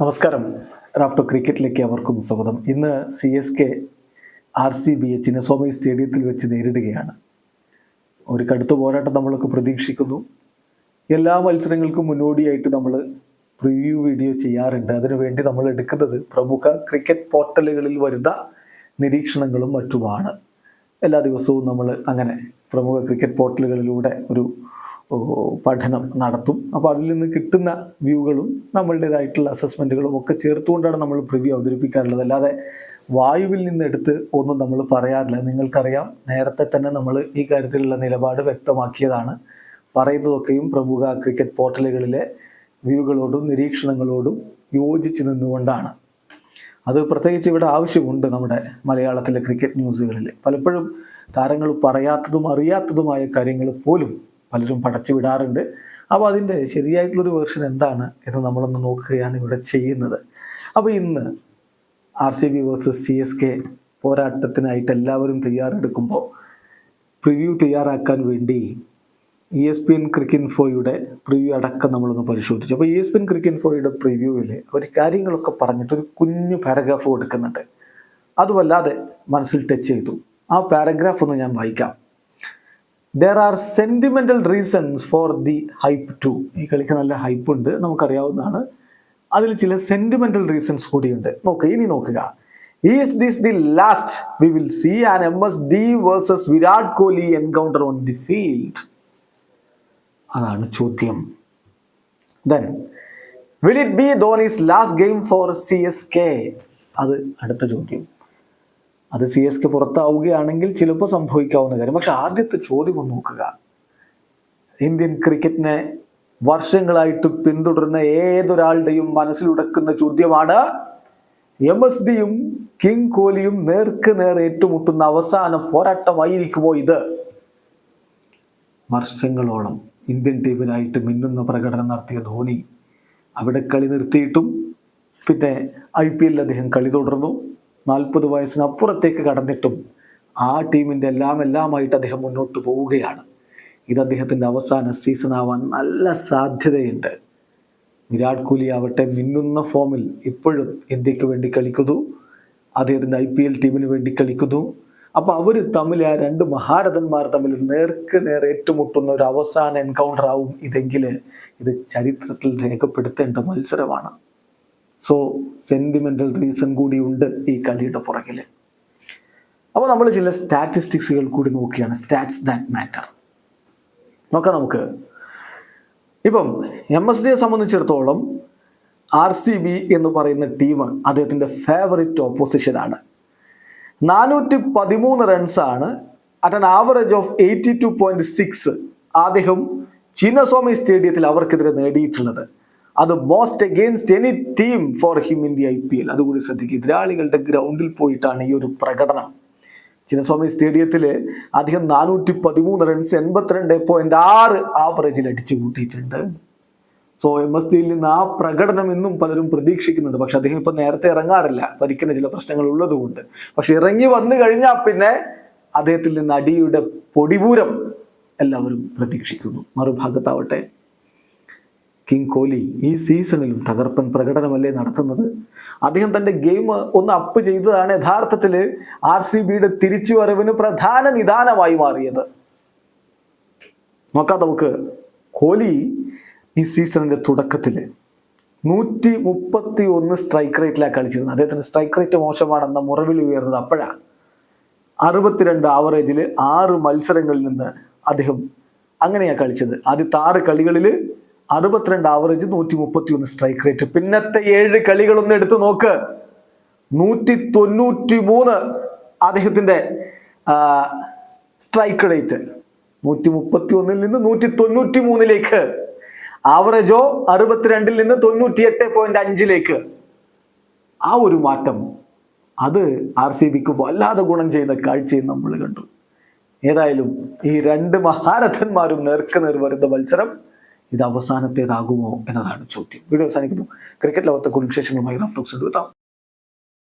നമസ്കാരം. റാഫ്റ്റോ ക്രിക്കറ്റിലേക്ക് അവർക്കും സ്വാഗതം. ഇന്ന് C S K R C B Chinnaswamy സ്റ്റേഡിയത്തിൽ വെച്ച് നേരിടുകയാണ്. ഒരു കടുത്ത പോരാട്ടം നമ്മൾക്ക് പ്രതീക്ഷിക്കുന്നു. എല്ലാ മത്സരങ്ങൾക്കും മുന്നോടിയായിട്ട് നമ്മൾ പ്രിവ്യൂ വീഡിയോ ചെയ്യാറുണ്ട്. അതിനുവേണ്ടി നമ്മൾ എടുക്കുന്നത് പ്രമുഖ ക്രിക്കറ്റ് പോർട്ടലുകളിൽ വരുന്ന നിരീക്ഷണങ്ങളും മറ്റുമാണ്. എല്ലാ ദിവസവും നമ്മൾ അങ്ങനെ പ്രമുഖ ക്രിക്കറ്റ് പോർട്ടലുകളിലൂടെ ഒരു പഠനം നടത്തും. അപ്പോൾ അതിൽ നിന്ന് കിട്ടുന്ന വ്യൂകളും നമ്മളുടേതായിട്ടുള്ള അസസ്മെന്റുകളും ഒക്കെ ചേർത്തുകൊണ്ടാണ് നമ്മൾ പ്രിവ്യൂ അവതരിപ്പിക്കാറുള്ളത്. അല്ലാതെ വായുവിൽ നിന്നെടുത്ത് ഒന്നും നമ്മൾ പറയാറില്ല. നിങ്ങൾക്കറിയാം നേരത്തെ തന്നെ നമ്മൾ ഈ കാര്യത്തിലുള്ള നിലപാട് വ്യക്തമാക്കിയതാണ്. പറയുന്നതൊക്കെയും പ്രമുഖ ക്രിക്കറ്റ് പോർട്ടലുകളിലെ വ്യൂകളോടും നിരീക്ഷണങ്ങളോടും യോജിച്ച് നിന്നുകൊണ്ടാണ്. അത് പ്രത്യേകിച്ച് ഇവിടെ ആവശ്യമുണ്ട് നമ്മുടെ മലയാളത്തിലെ ക്രിക്കറ്റ് ന്യൂസുകളിൽ. പലപ്പോഴും താരങ്ങൾ പറയാത്തതും അറിയാത്തതുമായ കാര്യങ്ങൾ പോലും പലരും പടച്ചു വിടാറുണ്ട്. അപ്പോൾ അതിന്റെ ശരിയായിട്ടുള്ളൊരു വേർഷൻ എന്താണ് എന്ന് നമ്മളൊന്ന് നോക്കുകയാണ് ഇവിടെ ചെയ്യുന്നത്. അപ്പോൾ ഇന്ന് R C B versus C S K പോരാട്ടത്തിനായിട്ട് എല്ലാവരും തയ്യാറെടുക്കുമ്പോൾ പ്രിവ്യൂ തയ്യാറാക്കാൻ വേണ്ടി ഇ എസ് പി എൻ ക്രിക്കിൻഫോയുടെ പ്രിവ്യൂ അടക്കം നമ്മളൊന്ന് പരിശോധിച്ചു. അപ്പോൾ ഇ എസ് പി എൻ ക്രിക്കിൻഫോയുടെ പ്രിവ്യൂവിൽ അവർ കാര്യങ്ങളൊക്കെ പറഞ്ഞിട്ട് ഒരു കുഞ്ഞു പാരഗ്രാഫ് കൊടുക്കുന്നുണ്ട്. അതുവല്ലാതെ മനസ്സിൽ ടച്ച് ചെയ്തു. ആ പാരഗ്രാഫ് ഒന്ന് ഞാൻ വായിക്കാം. There are sentimental reasons for the hype to ഈ കളിക്ക് നല്ല ഹൈപ്പ് ഉണ്ട്. നമുക്കറിയാവുന്നതാണ്. അതിൽ ചില സെന്റിമെന്റൽ റീസൺസ് കൂടിയുണ്ട്. നോക്ക് ഇനി നോക്കുക. Is this the last we will see an M S D versus Virat Kohli encounter on the field അതാണ് ചോദ്യം. Then will it be Dhoni's last game for C S K അത് അടുത്ത ചോദ്യം. അത് സി എസ് കെ പുറത്താവുകയാണെങ്കിൽ ചിലപ്പോൾ സംഭവിക്കാവുന്ന കാര്യം. പക്ഷെ ആദ്യത്തെ ചോദ്യം ഒന്ന് നോക്കുക. ഇന്ത്യൻ ക്രിക്കറ്റിനെ വർഷങ്ങളായിട്ട് പിന്തുടരുന്ന ഏതൊരാളുടെയും മനസ്സിലുടക്കുന്ന ചോദ്യമാണ് എം എസ് ഡിയും കിങ് കോഹ്ലിയും നേർക്ക് നേർ ഏറ്റുമുട്ടുന്ന അവസാന പോരാട്ടമായിരിക്കുമോ ഇത്? വർഷങ്ങളോളം ഇന്ത്യൻ ടീമിനായിട്ട് മിന്നുന്ന പ്രകടനം നടത്തിയ ധോനി അവിടെ കളി നിർത്തിയിട്ടും പിന്നെ ഐ പി എല്ലിൽ അദ്ദേഹം കളി തുടർന്നു. നാൽപ്പത് വയസ്സിനപ്പുറത്തേക്ക് കടന്നിട്ടും ആ ടീമിന്റെ എല്ലാം എല്ലാമായിട്ട് അദ്ദേഹം മുന്നോട്ട് പോവുകയാണ്. ഇത് അദ്ദേഹത്തിന്റെ അവസാന സീസൺ ആവാൻ നല്ല സാധ്യതയുണ്ട്. വിരാട് കോഹ്ലി ആവട്ടെ മിന്നുന്ന ഫോമിൽ ഇപ്പോഴും ഇന്ത്യയ്ക്ക് വേണ്ടി കളിക്കുന്നു. അദ്ദേഹത്തിന്റെ ഐ പി എൽ ടീമിന് വേണ്ടി കളിക്കുന്നു. അപ്പോൾ അവർ തമ്മിൽ ആ രണ്ട് മഹാരഥന്മാർ തമ്മിൽ നേർക്ക് നേർ ഏറ്റുമുട്ടുന്ന ഒരു അവസാന എൻകൗണ്ടർ ആവും ഇതെങ്കിൽ ഇത് ചരിത്രത്തിൽ രേഖപ്പെടുത്തേണ്ട മത്സരമാണ്. സോ സെന്റിമെന്റൽ റീസൺ കൂടിയുണ്ട് ഈ കളിയുടെ പുറകിൽ അപ്പോൾ നമ്മൾ ചില സ്റ്റാറ്റിസ്റ്റിക്സുകൾ കൂടി നോക്കിയാണ് സ്റ്റാറ്റ്സ് ദാറ്റ് മാറ്റർ നോക്കാം നമുക്ക്. ഇപ്പം എം എസ് ഡിയെ സംബന്ധിച്ചിടത്തോളം ആർ സി ബി എന്ന് പറയുന്ന ടീം അദ്ദേഹത്തിന്റെ ഫേവറിറ്റ് ഓപ്പോസിഷനാണ് നാനൂറ്റി പതിമൂന്ന് റൺസാണ് at an average of eighty two point six അദ്ദേഹം ചിന്നസ്വാമി സ്റ്റേഡിയത്തിൽ അവർക്കെതിരെ നേടിയിട്ടുള്ളത്. അത് most against any team for him in the I P L അതുകൂടി ശ്രദ്ധിക്കുക. എതിരാളികളുടെ ഗ്രൗണ്ടിൽ പോയിട്ടാണ് ഈ ഒരു പ്രകടനം. ചിന്നസ്വാമി സ്റ്റേഡിയത്തിൽ അദ്ദേഹം നാനൂറ്റി പതിമൂന്ന് റൺസ് എൺപത്തിരണ്ട് പോയിന്റ് ആറ് ആവറേജിൽ അടിച്ചു കൂട്ടിയിട്ടുണ്ട്. സോ എം എസ് ഡിയിൽ നിന്ന് ആ പ്രകടനം എന്നും പലരും പ്രതീക്ഷിക്കുന്നുണ്ട്. പക്ഷെ അദ്ദേഹം ഇപ്പം നേരത്തെ ഇറങ്ങാറില്ല. പരിക്കുന്ന ചില പ്രശ്നങ്ങൾ ഉള്ളതുകൊണ്ട്. പക്ഷെ ഇറങ്ങി വന്നു കഴിഞ്ഞാൽ പിന്നെ അദ്ദേഹത്തിൽ നിന്ന് അടിയുടെ പൊടിപൂരം എല്ലാവരും പ്രതീക്ഷിക്കുന്നു. മറുഭാഗത്താവട്ടെ കിങ് കോഹ്ലി ഈ സീസണിലും തകർപ്പൻ പ്രകടനമല്ലേ നടത്തുന്നത്? അദ്ദേഹം തന്റെ ഗെയിം ഒന്ന് അപ്പ് ചെയ്തതാണ് യഥാർത്ഥത്തിൽ ആർ സി ബിയുടെ തിരിച്ചുവരവിന് പ്രധാന നിദാനമായി മാറിയത്. നോക്കാം നമുക്ക് കോഹ്ലി ഈ സീസണിന്റെ തുടക്കത്തിൽ നൂറ്റി മുപ്പത്തി ഒന്ന് സ്ട്രൈക്ക് റേറ്റിലാണ് കളിച്ചിരുന്നത്. അദ്ദേഹത്തിന് സ്ട്രൈക്ക് റേറ്റ് മോശമാണെന്ന മുറവിൽ ഉയർന്നത് അപ്പോഴാണ്. അറുപത്തിരണ്ട് ആവറേജിൽ ആറ് മത്സരങ്ങളിൽ നിന്ന് അദ്ദേഹം അങ്ങനെയാണ് കളിച്ചത്. ആദ്യത്തെ ആറ് കളികളിൽ അറുപത്തിരണ്ട് ആവറേജ് നൂറ്റി മുപ്പത്തി ഒന്ന് സ്ട്രൈക്ക് റേറ്റ് പിന്നത്തെ ഏഴ് കളികളൊന്ന് എടുത്തു നോക്ക്. നൂറ്റി തൊണ്ണൂറ്റി മൂന്ന് അദ്ദേഹത്തിന്റെ സ്ട്രൈക്ക് റേറ്റ് നൂറ്റി മുപ്പത്തി ഒന്നിൽ നിന്ന് നൂറ്റി തൊണ്ണൂറ്റി മൂന്നിലേക്ക് ആവറേജോ അറുപത്തിരണ്ടിൽ നിന്ന് തൊണ്ണൂറ്റി എട്ട് പോയിന്റ് അഞ്ചിലേക്ക്. ആ ഒരു മാറ്റം അത് ആർ സി ബിക്ക് വല്ലാതെ ഗുണം ചെയ്യുന്ന കാഴ്ചയും നമ്മൾ കണ്ടു. ഏതായാലും ഈ രണ്ട് മഹാരഥന്മാരും നേർക്ക് നേർ വരുന്ന മത്സരം ഇത് അവസാനത്തേതാകുമോ എന്നതാണ് ചോദ്യം. വീഡിയോ അവസാനിക്കുന്നു. ക്രിക്കറ്റ് ലോകത്തെ കുടുംബ വിശേഷങ്ങളുമായി റഫ്ലോക്സ് എടുത്താം